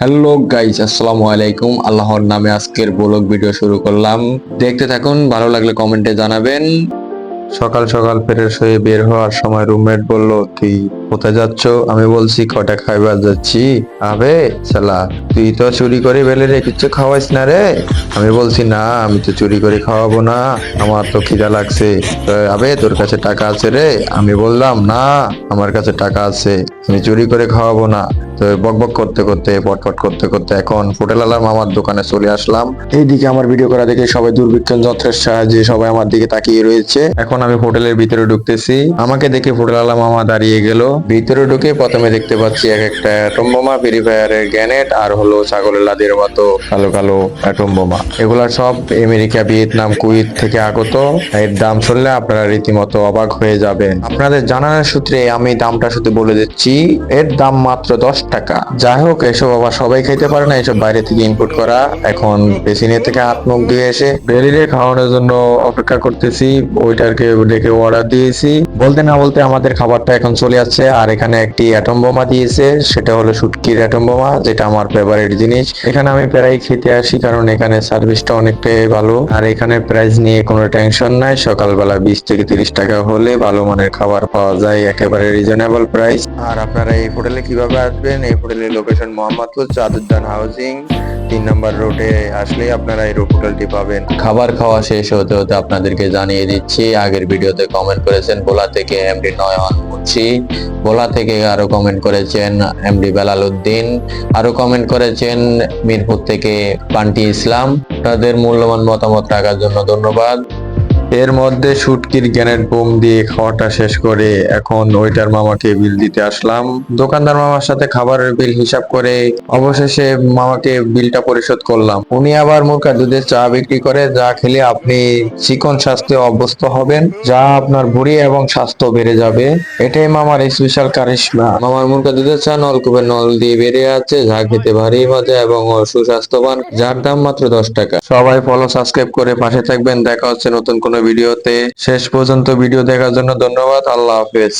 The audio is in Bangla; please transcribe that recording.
হ্যালো গাইজ আসসালামু আলাইকুম। আল্লাহর নামে আজকের ব্লগ ভিডিও শুরু করলাম। দেখতে থাকুন, ভালো লাগলে কমেন্টে জানাবেন। সকাল সকাল ফেরেশ হয়ে বের হওয়ার সময় রুমমেট বলল, তুই কোথায় যাচ্ছ? আমি বলছি, কটা খাইবার যাচ্ছি? আবে শালা, তুই তো চুরি করে বেলে রে কিছু খাওয়াইস না রে। আমি বলছি, না, আমি তো চুরি করে খাওয়াবো না, আমার তো খিদা লাগছে। আবে, তোর কাছে টাকা আছে রে? আমি বললাম, না, আমার কাছে টাকা আছে, আমি চুরি করে খাওয়াবো না। তো বকবক করতে করতে পটপট করতে করতে এখন হোটেলালার মামার দোকানে চলে আসলাম। এইদিকে আমার ভিডিও করা দেখে সবাই দুর্ভিক্ষণ যন্ত্রের সাহায্যে সবাই আমার দিকে তাকিয়ে রয়েছে। এখন আমি হোটেলের ভিতরে ঢুকতেছি। আমাকে দেখে হোটেলালা মামা দাঁড়িয়ে গেল। ভিতরে ঢুকে প্রথমে দেখতে পাচ্ছি এক একটা অ্যাটম বোমা ফ্রি ফায়ারের গ্যানেট আর হলো ছাগলের লাদের মতো কালো কালো অ্যাটম বোমা। এগুলা সব আমেরিকা, ভিয়েতনাম কুইত থেকে আগত। এর দাম শুনলে আপনারা রীতিমতো অবাক হয়ে যাবেন। আপনাদের জানানোর সূত্রে আমি দামটা শুধু বলে দিচ্ছি, এর দাম মাত্র দশ টাকা। যাই হোক, এসব আবার সবাই খাইতে পারে না, এসব বাইরে থেকে ইনপুট করা। এখন পেছিনে থেকে হাত মুখ দিয়ে এসে বেরিয়ে খাওয়ানোর জন্য অপেক্ষা করতেছি ওইটারকে ডেকে অর্ডার দিয়েছি। বলতে না বলতে আমাদের খাবারটা এখন চলে আসছে। আর এখানে একটি অ্যাটম বোমা দিয়েছে, সেটা হলো শুটকির অ্যাটম বোমা যেটা আমার ফেভারিট জিনিস। এখানে আমি প্রায় খেতে আসি কারণ এখানে সার্ভিসটা অনেকটাই ভালো। আর এখানে প্রাইস নিয়ে কোনো টেনশন নাই, সকালবেলা বিশ থেকে তিরিশ টাকা হলে ভালো মানের খাবার পাওয়া যায়, একেবারে রিজনেবল প্রাইস আর আপনারা এই হোটেলে কীভাবে আসবেন? এই হোটেলের লোকেশন মোহাম্মদপুর চাদুদ্দান হাউজিং তিন নাম্বার রোডে আসলেই আপনারা এই হোটেলটি পাবেন। খাবার খাওয়া শেষ হতে হতে আপনাদেরকে জানিয়ে দিচ্ছি, আগের ভিডিওতে কমেন্ট করেছেন ভোলা থেকে এমডি নয়ন মুন্সি। ভোলা থেকে আরও কমেন্ট করেছেন এমডি বেলাল উদ্দিন আরও কমেন্ট করেছেন মিরপুর থেকে পান্টি ইসলাম। তাদের মূল্যবান মতামত রাখার জন্য ধন্যবাদ। এর মধ্যে শুটকির গ্যানেট বোম দিয়ে খাওয়াটা শেষ করে এখন ওইটার মামাকে বিল দিতে আসলাম। দোকানদার মামার সাথে খাবারের বিল হিসাব করে অবশেষে মামাকে বিলটা পরিশোধ করলাম। উনি আবার মুখা দুধের চা বিক্রি করে, যা খেলে আপনি চিকন স্বাস্থ্যে অভ্যস্ত হবেন, যা আপনার ভুঁড়ি এবং স্বাস্থ্য বেড়ে যাবে। এটাই মামার স্পেশাল কারিশমা। মামার মুখা দুধের চা, নলকূপের নল দিয়ে বেরিয়ে আছে, যা খেতে ভারী মজা এবং সুস্বাস্থ্যবান, যার দাম মাত্র দশ টাকা। সবাই ফলো সাবস্ক্রাইব করে পাশে থাকবেন। দেখা হচ্ছে নতুন কোনো ভিডিওতে। শেষ পর্যন্ত ভিডিও দেখার জন্য ধন্যবাদ। আল্লাহ হাফেজ।